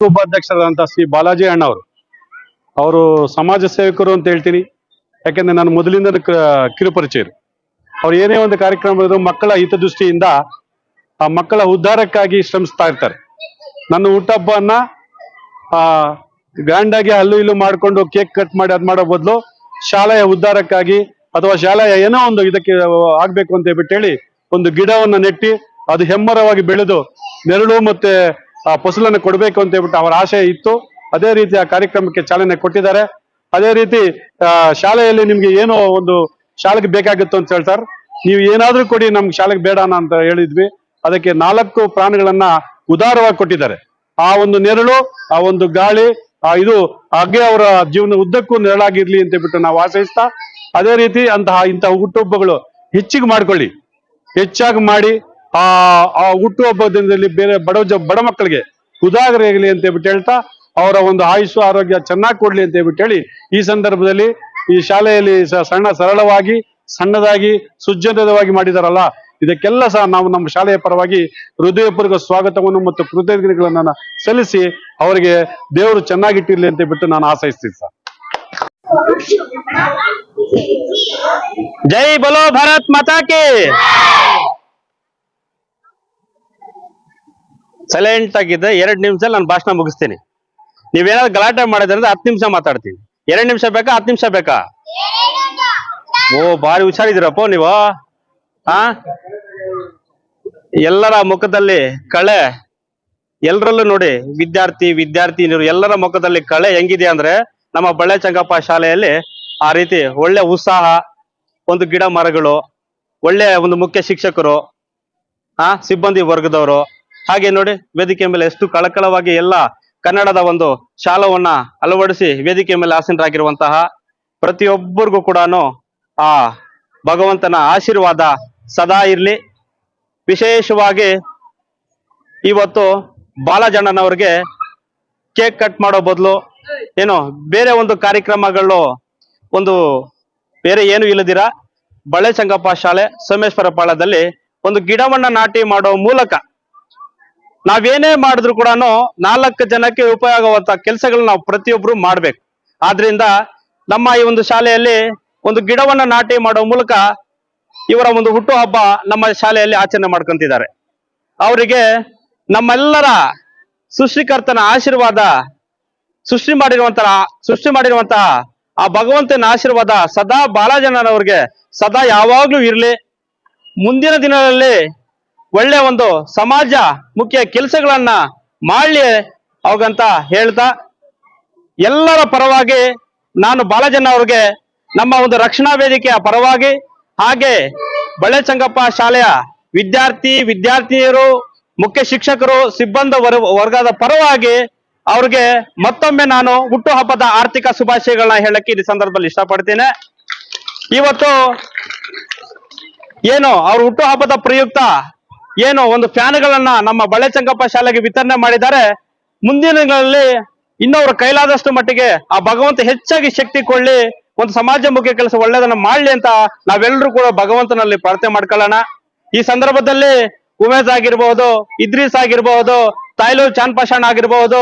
ಉಪಾಧ್ಯಕ್ಷರಾದಂಥ ಶ್ರೀ ಬಾಲಾಜಿ ಅಣ್ಣ ಅವರು ಸಮಾಜ ಸೇವಕರು ಅಂತ ಹೇಳ್ತೀನಿ. ಯಾಕೆಂದ್ರೆ ನಾನು ಮೊದಲಿಂದ ಕಿರುಪರಿಚಯರು ಅವ್ರು ಏನೇ ಒಂದು ಕಾರ್ಯಕ್ರಮ ಇದ್ರು ಮಕ್ಕಳ ಹಿತದೃಷ್ಟಿಯಿಂದ ಆ ಮಕ್ಕಳ ಉದ್ಧಾರಕ್ಕಾಗಿ ಶ್ರಮಿಸ್ತಾ ಇರ್ತಾರೆ. ನನ್ನ ಹುಟ್ಟಬ್ಬನ್ನ ಆ ಗ್ರ್ಯಾಂಡ್ ಆಗಿ ಅಲ್ಲೂ ಇಲ್ಲೂ ಮಾಡ್ಕೊಂಡು ಕೇಕ್ ಕಟ್ ಮಾಡಿ ಅದ್ ಮಾಡೋ ಬದಲು ಶಾಲೆಯ ಉದ್ಧಾರಕ್ಕಾಗಿ ಅಥವಾ ಶಾಲೆಯ ಏನೋ ಒಂದು ಇದಕ್ಕೆ ಆಗ್ಬೇಕು ಅಂತ ಹೇಳ್ಬಿಟ್ಟು ಹೇಳಿ ಒಂದು ಗಿಡವನ್ನ ನೆಟ್ಟಿ ಅದು ಹೆಮ್ಮರವಾಗಿ ಬೆಳೆದು ನೆರಳು ಮತ್ತೆ ಫಸಲನ್ನು ಕೊಡಬೇಕು ಅಂತ ಹೇಳ್ಬಿಟ್ಟು ಅವರ ಆಶಯ ಇತ್ತು. ಅದೇ ರೀತಿ ಆ ಕಾರ್ಯಕ್ರಮಕ್ಕೆ ಚಾಲನೆ ಕೊಟ್ಟಿದ್ದಾರೆ. ಅದೇ ರೀತಿ ಶಾಲೆಯಲ್ಲಿ ನಿಮ್ಗೆ ಏನೋ ಒಂದು ಶಾಲೆಗೆ ಬೇಕಾಗಿತ್ತು ಅಂತ ಹೇಳ್ತಾರೆ. ನೀವು ಏನಾದ್ರೂ ಕೊಡಿ, ನಮ್ಗೆ ಶಾಲೆಗೆ ಬೇಡ ಅಂತ ಹೇಳಿದ್ವಿ. ಅದಕ್ಕೆ ನಾಲ್ಕು ಪ್ರಾಣಿಗಳನ್ನ ಉದಾರವಾಗಿ ಕೊಟ್ಟಿದ್ದಾರೆ. ಆ ಒಂದು ನೆರಳು, ಆ ಒಂದು ಗಾಳಿ, ಆ, ಇದು ಹಾಗೆ ಅವರ ಜೀವನ ಉದ್ದಕ್ಕೂ ನೆರಳಾಗಿರ್ಲಿ ಅಂತ ಬಿಟ್ಟು ನಾವು ಆಶಯಿಸ್ತಾ, ಅದೇ ರೀತಿ ಅಂತಹ ಇಂತಹ ಹುಟ್ಟುಹಬ್ಬಗಳು ಹೆಚ್ಚಿಗೆ ಮಾಡ್ಕೊಳ್ಳಿ. ಹೆಚ್ಚಾಗಿ ಮಾಡಿ ಆ ಆ ಹುಟ್ಟುಹಬ್ಬ ದಿನದಲ್ಲಿ ಬೇರೆ ಬಡ ಬಡ ಮಕ್ಕಳಿಗೆ ಉದಾಹರಣೆಯಾಗಲಿ ಅಂತ ಹೇಳ್ಬಿಟ್ಟು ಹೇಳ್ತಾ, ಅವರ ಒಂದು ಆಯುಷು ಆರೋಗ್ಯ ಚೆನ್ನಾಗಿ ಕೊಡ್ಲಿ ಅಂತ ಹೇಳ್ಬಿಟ್ಟು ಹೇಳಿ, ಈ ಸಂದರ್ಭದಲ್ಲಿ ಈ ಶಾಲೆಯಲ್ಲಿ ಸಣ್ಣ ಸರಳವಾಗಿ, ಸಣ್ಣದಾಗಿ ಸುಜ್ಜನವಾಗಿ ಮಾಡಿದಾರಲ್ಲ, ಇದಕ್ಕೆಲ್ಲ ಸಹ ನಾವು ನಮ್ಮ ಶಾಲೆಯ ಪರವಾಗಿ ಹೃದಯಪೂರ್ವಕ ಸ್ವಾಗತವನ್ನು ಮತ್ತು ಕೃತಜ್ಞತೆಗಳನ್ನ ಸಲ್ಲಿಸಿ, ಅವರಿಗೆ ದೇವರು ಚೆನ್ನಾಗಿಟ್ಟಿರ್ಲಿ ಅಂತ ಬಿಟ್ಟು ನಾನು ಆಶಯಿಸ್ತೀನಿ ಸರ್. ಜೈ ಬಲೋ ಭಾರತ್ ಮಾತಾ ಕಿ! ಸೈಲೆಂಟ್ ಆಗಿದ್ದೆ ಎರಡು ನಿಮಿಷ ನಾನು ಭಾಷಣ ಮುಗಿಸ್ತೀನಿ. ನೀವೇನಾದ್ರು ಗಲಾಟೆ ಮಾಡಿದ್ರೆ ಹತ್ತು ನಿಮಿಷ ಮಾತಾಡ್ತೀನಿ. ಎರಡು ನಿಮಿಷ ಬೇಕಾ? ಹತ್ತು ನಿಮಿಷ ಬೇಕಾ? ಓ, ಭಾರಿ ಹುಷಾರಿದ್ದೀರಪ್ಪ ನೀವು. ಆ? ಎಲ್ಲರ ಮುಖದಲ್ಲಿ ಕಳೆ ಎಲ್ಲರಲ್ಲೂ ನೋಡಿ, ವಿದ್ಯಾರ್ಥಿ ವಿದ್ಯಾರ್ಥಿ ಎಲ್ಲರ ಮುಖದಲ್ಲಿ ಕಳೆ ಹೆಂಗಿದೆ ಅಂದ್ರೆ ನಮ್ಮ ಬಳ್ಳೆ ಚಂಗಪ್ಪ ಶಾಲೆಯಲ್ಲಿ ಆ ರೀತಿ ಒಳ್ಳೆ ಉತ್ಸಾಹ, ಒಂದು ಗಿಡ ಮರಗಳು, ಒಳ್ಳೆ ಒಂದು ಮುಖ್ಯ ಶಿಕ್ಷಕರು, ಆ, ಸಿಬ್ಬಂದಿ ವರ್ಗದವರು ಹಾಗೆ ನೋಡಿ ವೇದಿಕೆ ಮೇಲೆ ಎಷ್ಟು ಕಳಕಳವಾಗಿ ಎಲ್ಲ ಕನ್ನಡದ ಒಂದು ಶಾಲವನ್ನ ಅಳವಡಿಸಿ ವೇದಿಕೆ ಮೇಲೆ ಆಸೀನರಾಗಿರುವಂತಹ ಪ್ರತಿಯೊಬ್ಬರಿಗೂ ಕೂಡ ಆ ಭಗವಂತನ ಆಶೀರ್ವಾದ ಸದಾ ಇರಲಿ. ವಿಶೇಷವಾಗಿ ಇವತ್ತು ಬಾಲಜಣ್ಣನವ್ರಿಗೆ ಕೇಕ್ ಕಟ್ ಮಾಡೋ ಬದಲು ಏನು ಬೇರೆ ಒಂದು ಕಾರ್ಯಕ್ರಮಗಳು ಒಂದು ಬೇರೆ ಏನು ಇಲ್ಲದಿರ ಬಳೆ ಸಂಗಪ್ಪ ಶಾಲೆ ಸೋಮೇಶ್ವರ ಪಾಳದಲ್ಲಿ ಒಂದು ಗಿಡವನ್ನ ನಾಟಿ ಮಾಡೋ ಮೂಲಕ ನಾವೇನೇ ಮಾಡಿದ್ರು ಕೂಡ ನಾಲ್ಕು ಜನಕ್ಕೆ ಉಪಯೋಗವಂತ ಕೆಲಸಗಳನ್ನ ನಾವು ಪ್ರತಿಯೊಬ್ರು ಮಾಡ್ಬೇಕು. ಆದ್ರಿಂದ ನಮ್ಮ ಈ ಒಂದು ಶಾಲೆಯಲ್ಲಿ ಒಂದು ಗಿಡವನ್ನ ನಾಟಿ ಮಾಡೋ ಮೂಲಕ ಇವರ ಒಂದು ಹುಟ್ಟು ಹಬ್ಬ ನಮ್ಮ ಶಾಲೆಯಲ್ಲಿ ಆಚರಣೆ ಮಾಡ್ಕೊಂತಿದ್ದಾರೆ. ಅವರಿಗೆ ನಮ್ಮೆಲ್ಲರ ಸೃಷ್ಟಿಕರ್ತನ ಆಶೀರ್ವಾದ, ಸೃಷ್ಟಿ ಮಾಡಿರುವಂತಹ ಸೃಷ್ಟಿ ಮಾಡಿರುವಂತಹ ಆ ಭಗವಂತನ ಆಶೀರ್ವಾದ ಸದಾ ಬಾಲಜನರವ್ರಿಗೆ ಸದಾ ಯಾವಾಗ್ಲೂ ಇರ್ಲಿ. ಮುಂದಿನ ದಿನಗಳಲ್ಲಿ ಒಳ್ಳೆ ಒಂದು ಸಮಾಜ ಮುಖ್ಯ ಕೆಲಸಗಳನ್ನ ಮಾಡಲಿ ಅವಾಗಂತ ಹೇಳ್ತಾ, ಎಲ್ಲರ ಪರವಾಗಿ ನಾನು ಬಾಲಜನ ಅವ್ರಿಗೆ ನಮ್ಮ ಒಂದು ರಕ್ಷಣಾ ವೇದಿಕೆಯ ಪರವಾಗಿ ಹಾಗೆ ಬಳೆ ಚಂಗಪ್ಪ ಶಾಲೆಯ ವಿದ್ಯಾರ್ಥಿ, ವಿದ್ಯಾರ್ಥಿನಿಯರು, ಮುಖ್ಯ ಶಿಕ್ಷಕರು, ಸಿಬ್ಬಂದಿ ವರ್- ವರ್ಗದ ಪರವಾಗಿ ಅವ್ರಿಗೆ ಮತ್ತೊಮ್ಮೆ ನಾನು ಹುಟ್ಟುಹಬ್ಬದ ಆರ್ಥಿಕ ಶುಭಾಶಯಗಳನ್ನ ಹೇಳಕ್ಕೆ ಈ ಸಂದರ್ಭದಲ್ಲಿ ಇಷ್ಟಪಡ್ತೇನೆ. ಇವತ್ತು ಏನು ಅವ್ರ ಹುಟ್ಟುಹಬ್ಬದ ಪ್ರಯುಕ್ತ ಏನು ಒಂದು ಫ್ಯಾನ್ಗಳನ್ನ ನಮ್ಮ ಬಳೆ ಚಂಗಪ್ಪ ಶಾಲೆಗೆ ವಿತರಣೆ ಮಾಡಿದ್ದಾರೆ. ಮುಂದಿನ ದಿನಗಳಲ್ಲಿ ಇನ್ನವ್ರ ಕೈಲಾದಷ್ಟು ಮಟ್ಟಿಗೆ ಆ ಭಗವಂತ ಹೆಚ್ಚಾಗಿ ಶಕ್ತಿ ಕೊಳ್ಳಿ ಒಂದು ಮುಖ್ಯ ಕೆಲಸ ಒಳ್ಳೇದನ್ನ ಮಾಡ್ಲಿ ಅಂತ ನಾವೆಲ್ಲರೂ ಕೂಡ ಭಗವಂತನಲ್ಲಿ ಪ್ರಾರ್ಥನೆ ಮಾಡ್ಕೊಳ್ಳೋಣ. ಈ ಸಂದರ್ಭದಲ್ಲಿ ಉಮೇಶ್ ಆಗಿರ್ಬಹುದು ಇದ್ರೀಸ್ ಆಗಿರ್ಬಹುದು ತಾಯ್ಲೂರ್ ಚಾನ್ ಪಾಷಾಣ್ ಆಗಿರ್ಬಹುದು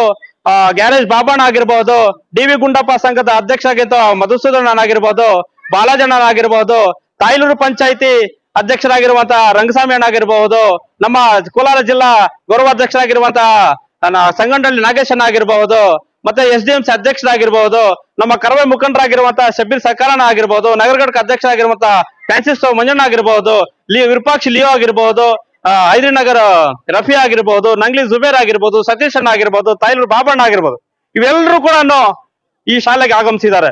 ಗ್ಯಾರೇಜ್ ಬಾಬಣ್ಣ ಆಗಿರ್ಬಹುದು ಡಿ ವಿ ಗುಂಡಪ್ಪ ಸಂಘದ ಅಧ್ಯಕ್ಷ ಆಗಿದ್ದ ಮಧುಸೂದನ್ ಆಗಿರ್ಬಹುದು ಬಾಲಾಜಣ್ಣ ಆಗಿರ್ಬಹುದು ತಾಯ್ಲೂರು ಪಂಚಾಯಿತಿ ಅಧ್ಯಕ್ಷರಾಗಿರುವಂತಹ ರಂಗಸ್ವಾಮಿ ಅಣ್ಣ ಆಗಿರಬಹುದು, ನಮ್ಮ ಕೋಲಾರ ಜಿಲ್ಲಾ ಗೌರವಾಧ್ಯಕ್ಷರಾಗಿರುವಂತಹ ನನ್ನ ಸಂಗಂಡಳ್ಳಿ ನಾಗೇಶಣ್ಣ ಆಗಿರಬಹುದು, ಮತ್ತೆ ಎಸ್ ಡಿ ಎಂ ಅಧ್ಯಕ್ಷರಾಗಿರ್ಬಹುದು, ನಮ್ಮ ಕರವೇ ಮುಖಂಡರಾಗಿರುವಂತಹ ಶಬೀರ್ ಸಕಾರಣ ಆಗಿರ್ಬಹುದು ನಗರ ಘಟಕ ಅಧ್ಯಕ್ಷರಾಗಿರುವಂತಹ ಫ್ರಾನ್ಸಿಸ್ ಮಂಜಣ್ಣ ಆಗಿರ್ಬಹುದು ಲಿಯೋ ವಿರೂಪಾಕ್ಷಿ ಲಿಯೋ ಆಗಿರ್ಬಹುದು ನಗರ ರಫಿ ಆಗಿರ್ಬಹುದು, ನಂಗ್ಲಿ ಜುಬೇರ್ ಆಗಿರ್ಬಹುದು, ಸತೀಶ್ ಅಣ್ಣ ಆಗಿರ್ಬಹುದು, ತಾಯ್ಲೂರು ಬಾಬಣ್ಣ ಆಗಿರ್ಬಹುದು ಇವೆಲ್ಲರೂ ಕೂಡ ಈ ಶಾಲೆಗೆ ಆಗಮಿಸಿದ್ದಾರೆ.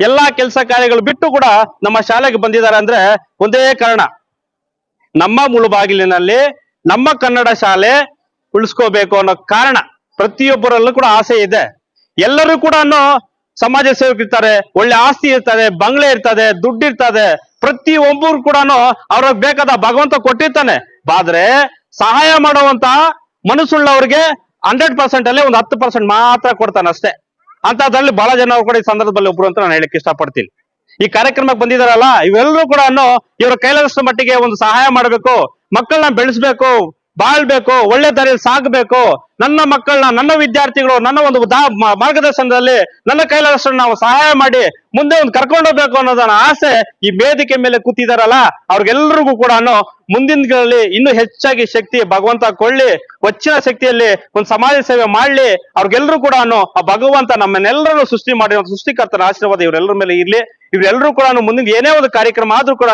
ಎಲ್ಲಾ ಕೆಲಸ ಕಾರ್ಯಗಳು ಬಿಟ್ಟು ಕೂಡ ನಮ್ಮ ಶಾಲೆಗೆ ಬಂದಿದ್ದಾರೆ ಅಂದ್ರೆ ಒಂದೇ ಕಾರಣ. ನಮ್ಮ ಮುಳುಬಾಗಿಲಿನಲ್ಲಿ ನಮ್ಮ ಕನ್ನಡ ಶಾಲೆ ಉಳಿಸ್ಕೋಬೇಕು ಅನ್ನೋ ಕಾರಣ. ಪ್ರತಿಯೊಬ್ಬರಲ್ಲೂ ಕೂಡ ಆಸೆ ಇದೆ. ಎಲ್ಲರೂ ಕೂಡ ಸಮಾಜ ಸೇವಕರಿರ್ತಾರೆ ಒಳ್ಳೆ ಆಸ್ತಿ ಇರ್ತದೆ, ಬಂಗ್ಲೆ ಇರ್ತದೆ, ದುಡ್ಡು ಇರ್ತದೆ. ಪ್ರತಿ ಒಬ್ಬರು ಕೂಡ ಅವ್ರಿಗೆ ಬೇಕಾದ ಭಗವಂತ ಕೊಟ್ಟಿರ್ತಾನೆ. ಆದ್ರೆ ಸಹಾಯ ಮಾಡುವಂತ ಮನಸ್ಸುಳ್ಳವ್ರಿಗೆ ಹಂಡ್ರೆಡ್ ಪರ್ಸೆಂಟ್ ಅಲ್ಲಿ ಒಂದು ಹತ್ತು ಪರ್ಸೆಂಟ್ ಮಾತ್ರ ಕೊಡ್ತಾನೆ ಅಷ್ಟೇ. ಅಂತದ್ರಲ್ಲಿ ಬಹಳ ಜನ ಕೂಡ ಈ ಸಂದರ್ಭದಲ್ಲಿ ಒಬ್ರು ಅಂತ ನಾನು ಹೇಳಕ್ ಇಷ್ಟಪಡ್ತೀನಿ. ಈ ಕಾರ್ಯಕ್ರಮಕ್ಕೆ ಬಂದಿದಾರಲ್ಲ ಇವೆಲ್ಲರೂ ಕೂಡ ಇವರ ಕೈಲಾದಷ್ಟು ಮಟ್ಟಿಗೆ ಒಂದು ಸಹಾಯ ಮಾಡಬೇಕು, ಮಕ್ಕಳನ್ನ ಬೆಳೆಸ್ಬೇಕು, ಬಾಳ್ಬೇಕು, ಒಳ್ಳೆ ದಾರಿಯಲ್ಲಿ ಸಾಗಬೇಕು. ನನ್ನ ಮಕ್ಕಳನ್ನ, ನನ್ನ ವಿದ್ಯಾರ್ಥಿಗಳು, ನನ್ನ ಒಂದು ಮಾರ್ಗದರ್ಶನದಲ್ಲಿ ನನ್ನ ಕೈಲಾದಷ್ಟು ನಾವು ಸಹಾಯ ಮಾಡಿ ಮುಂದೆ ಒಂದು ಕರ್ಕೊಂಡು ಹೋಗ್ಬೇಕು ಅನ್ನೋದನ್ನ ಆಸೆ ಈ ವೇದಿಕೆ ಮೇಲೆ ಕೂತಿದಾರಲ್ಲ, ಅವ್ರಿಗೆಲ್ರಿಗೂ ಕೂಡ ಮುಂದಿನ ಇನ್ನೂ ಹೆಚ್ಚಾಗಿ ಶಕ್ತಿ, ಭಗವಂತ ಕೊಳ್ಳಿ ಹೆಚ್ಚಿನ ಶಕ್ತಿಯಲ್ಲಿ ಒಂದು ಸಮಾಜ ಸೇವೆ ಮಾಡ್ಲಿ ಅವ್ರಿಗೆಲ್ಲರೂ ಕೂಡ ಆ ಭಗವಂತ ನಮ್ಮನ್ನೆಲ್ಲರನ್ನು ಸೃಷ್ಟಿ ಮಾಡಿರೋ ಸೃಷ್ಟಿಕರ್ತನ ಆಶೀರ್ವಾದ ಇವರೆಲ್ಲರ ಮೇಲೆ ಇರ್ಲಿ. ಇವರೆಲ್ಲರೂ ಕೂಡ ಮುಂದಿನ ಏನೇ ಒಂದು ಕಾರ್ಯಕ್ರಮ ಆದ್ರೂ ಕೂಡ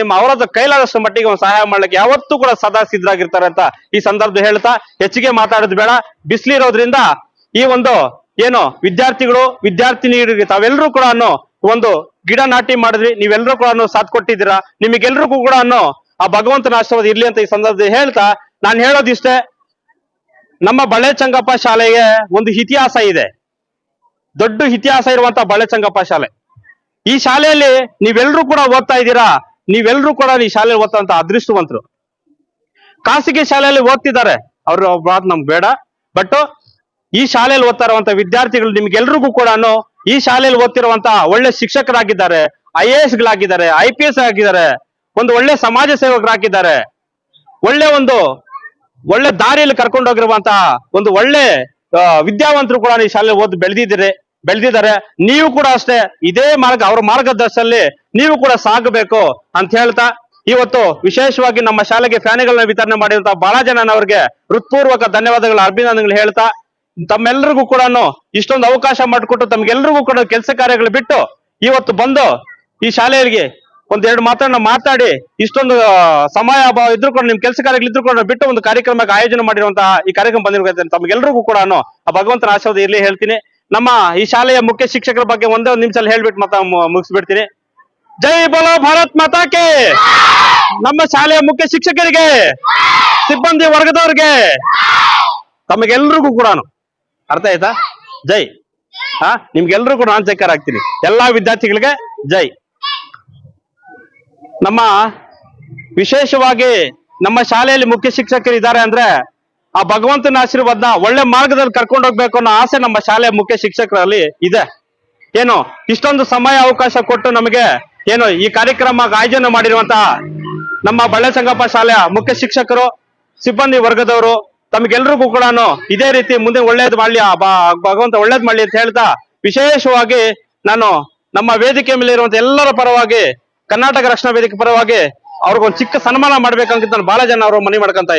ನಿಮ್ಮ ಅವರ ಕೈಲಾದಷ್ಟು ಮಟ್ಟಿಗೆ ಒಂದು ಸಹಾಯ ಮಾಡ್ಲಿಕ್ಕೆ ಯಾವತ್ತೂ ಕೂಡ ಸದಾ ಸಿದ್ಧರಾಗಿರ್ತಾರೆ ಅಂತ ಈ ಸಂದರ್ಭ ಹೇಳ್ತಾ, ಹೆಚ್ಚಿಗೆ ಮಾತಾಡೋದು ಬೇಡ. ಬಿಸಿಲಿರೋದ್ರಿಂದ ಈ ಒಂದು ಏನು ವಿದ್ಯಾರ್ಥಿಗಳು, ವಿದ್ಯಾರ್ಥಿನಿಯರಿಗೆ ತಾವೆಲ್ಲರೂ ಕೂಡ ಒಂದು ಗಿಡ ನಾಟಿ ಮಾಡಿದ್ರಿ ನೀವೆಲ್ಲರೂ ಕೂಡ ಸಾಥ್ ಕೊಟ್ಟಿದ್ದೀರಾ, ನಿಮಗೆಲ್ರಿಗೂ ಕೂಡ ಆ ಭಗವಂತನ ಆಶೀರ್ವಾದ ಇರ್ಲಿ ಅಂತ ಈ ಸಂದರ್ಭದಲ್ಲಿ ಹೇಳ್ತಾ, ನಾನು ಹೇಳೋದಿಷ್ಟೇ. ನಮ್ಮ ಬಳೆ ಚಂಗಪ್ಪ ಶಾಲೆಗೆ ಒಂದು ಇತಿಹಾಸ ಇದೆ. ದೊಡ್ಡ ಇತಿಹಾಸ ಇರುವಂತ ಬಳೆ ಚಂಗಪ್ಪ ಶಾಲೆ. ಈ ಶಾಲೆಯಲ್ಲಿ ನೀವೆಲ್ಲರೂ ಕೂಡ ಓದ್ತಾ ಇದ್ದೀರಾ? ನೀವೆಲ್ಲರೂ ಕೂಡ ಈ ಶಾಲೆಯಲ್ಲಿ ಓದ್ತಂತ ಅದೃಷ್ಟವಂತರು. ಖಾಸಗಿ ಶಾಲೆಯಲ್ಲಿ ಓದ್ತಿದ್ದಾರೆ. ಅವ್ರ ಮಾತು ನಮ್ಗೆ ಬೇಡ. ಬಟ್ ಈ ಶಾಲೆಯಲ್ಲಿ ಓದ್ತಾ ಇರುವಂತ ವಿದ್ಯಾರ್ಥಿಗಳು ನಿಮ್ಗೆಲ್ರಿಗೂ ಕೂಡ ಈ ಶಾಲೆಯಲ್ಲಿ ಓದ್ತಿರುವಂತ ಒಳ್ಳೆ ಶಿಕ್ಷಕರಾಗಿದ್ದಾರೆ. ಐ ಎ ಎಸ್ ಗಳಾಗಿದ್ದಾರೆ ಐ ಪಿ ಎಸ್ ಆಗಿದ್ದಾರೆ ಒಂದು ಒಳ್ಳೆ ಸಮಾಜ ಸೇವಕರಾಗಿದ್ದಾರೆ. ಒಳ್ಳೆ ಒಂದು ಒಳ್ಳೆ ದಾರಿಯಲ್ಲಿ ಕರ್ಕೊಂಡು ಹೋಗಿರುವಂತಹ ಒಂದು ಒಳ್ಳೆ ವಿದ್ಯಾವಂತರು ಕೂಡ ಈ ಶಾಲೆ ಓದಿ ಬೆಳೆದಿದ್ದೀರಿ, ಬೆಳೆದಿದ್ದಾರೆ. ನೀವು ಕೂಡ ಅಷ್ಟೇ ಇದೇ ಮಾರ್ಗ, ಅವ್ರ ಮಾರ್ಗದರ್ಶನಲ್ಲಿ ನೀವು ಕೂಡ ಸಾಗಬೇಕು ಅಂತ ಹೇಳ್ತಾ, ಇವತ್ತು ವಿಶೇಷವಾಗಿ ನಮ್ಮ ಶಾಲೆಗೆ ಫ್ಯಾನ್ಗಳನ್ನ ವಿತರಣೆ ಮಾಡಿದಂತಹ ಬಹಳ ಜನ ಅವರಿಗೆ ಹೃತ್ಪೂರ್ವಕ ಧನ್ಯವಾದಗಳ, ಅಭಿನಂದನೆಗಳು ಹೇಳ್ತಾ ತಮ್ಮೆಲ್ಲರಿಗೂ ಕೂಡ ಇಷ್ಟೊಂದು ಅವಕಾಶ ಮಾಡಿಕೊಟ್ಟು ತಮ್ಗೆಲ್ರಿಗೂ ಕೂಡ ಕೆಲಸ ಕಾರ್ಯಗಳು ಬಿಟ್ಟು ಇವತ್ತು ಬಂದು ಈ ಶಾಲೆಯಲ್ಲಿ ಒಂದೆರಡು ಮಾತನ್ನ ಮಾತಾಡಿ ಇಷ್ಟೊಂದು ಸಮಯ ಅಭಾವ ಕೂಡ ನಿಮ್ ಕೆಲಸ ಕಾರ್ಯಗಳು ಕೂಡ ಬಿಟ್ಟು ಒಂದು ಕಾರ್ಯಕ್ರಮಕ್ಕೆ ಆಯೋಜನೆ ಮಾಡಿರುವಂತಹ ಈ ಕಾರ್ಯಕ್ರಮ ಬಂದಿರ್ಬೇಕು ತಮ್ಗೆಲ್ರಿಗೂ ಕೂಡ ಆ ಭಗವಂತನ ಆಶೀರ್ವಾದ ಇರ್ಲಿ ಹೇಳ್ತೀನಿ. ನಮ್ಮ ಈ ಶಾಲೆಯ ಮುಖ್ಯ ಶಿಕ್ಷಕರ ಬಗ್ಗೆ ಒಂದೇ ಒಂದು ನಿಮಿಷ ಹೇಳ್ಬಿಟ್ಟು ಮತ್ತೆ ಮುಗಿಸ್ಬಿಡ್ತೀನಿ. ಜೈ ಬೋಲೋ ಭಾರತ್ ಮಾತಾಕೆ ನಮ್ಮ ಶಾಲೆಯ ಮುಖ್ಯ ಶಿಕ್ಷಕರಿಗೆ, ಸಿಬ್ಬಂದಿ ವರ್ಗದವ್ರಿಗೆ, ತಮಗೆಲ್ರಿಗೂ ಕೂಡ ಅರ್ಥ ಆಯ್ತಾ? ಜೈ. ಹಾ ನಿಮ್ಗೆಲ್ರಿಗೂ ಕೂಡ ನಾನು ಚಕ್ಕರ್ ಆಗ್ತೀನಿ. ಎಲ್ಲಾ ವಿದ್ಯಾರ್ಥಿಗಳಿಗೆ ಜೈ. ನಮ್ಮ ವಿಶೇಷವಾಗಿ ನಮ್ಮ ಶಾಲೆಯಲ್ಲಿ ಮುಖ್ಯ ಶಿಕ್ಷಕರು ಇದ್ದಾರೆ ಅಂದ್ರೆ ಆ ಭಗವಂತನ ಆಶೀರ್ವಾದನ ಒಳ್ಳೆ ಮಾರ್ಗದಲ್ಲಿ ಕರ್ಕೊಂಡು ಹೋಗ್ಬೇಕು ಅನ್ನೋ ಆಸೆ ನಮ್ಮ ಶಾಲೆಯ ಮುಖ್ಯ ಶಿಕ್ಷಕರಲ್ಲಿ ಇದೆ. ಏನು? ಇಷ್ಟೊಂದು ಸಮಯ ಅವಕಾಶ ಕೊಟ್ಟು ನಮಗೆ ಏನು ಈ ಕಾರ್ಯಕ್ರಮ ಆಯೋಜನೆ ಮಾಡಿರುವಂತಹ ನಮ್ಮ ಬಳ್ಳೆ ಸಂಗಪ್ಪ ಶಾಲೆಯ ಮುಖ್ಯ ಶಿಕ್ಷಕರು, ಸಿಬ್ಬಂದಿ ವರ್ಗದವರು, ತಮಗೆಲ್ರಿಗೂ ಕೂಡ ಇದೇ ರೀತಿ ಮುಂದೆ ಒಳ್ಳೇದು ಮಾಡ್ಲಿ ಭಗವಂತ ಒಳ್ಳೇದು ಮಾಡ್ಲಿ ಅಂತ ಹೇಳ್ತಾ ವಿಶೇಷವಾಗಿ ನಾನು ನಮ್ಮ ವೇದಿಕೆ ಮೇಲೆ ಇರುವಂತ ಎಲ್ಲರ ಪರವಾಗಿ ಕರ್ನಾಟಕ ರಕ್ಷಣಾ ವೇದಿಕೆ ಪರವಾಗಿ ಅವ್ರಿಗೊಂದು ಚಿಕ್ಕ ಸನ್ಮಾನ ಮಾಡ್ಬೇಕಂತ ಬಹಳ ಜನ ಅವರು ಮನವಿ ಮಾಡ್ಕೊಂತ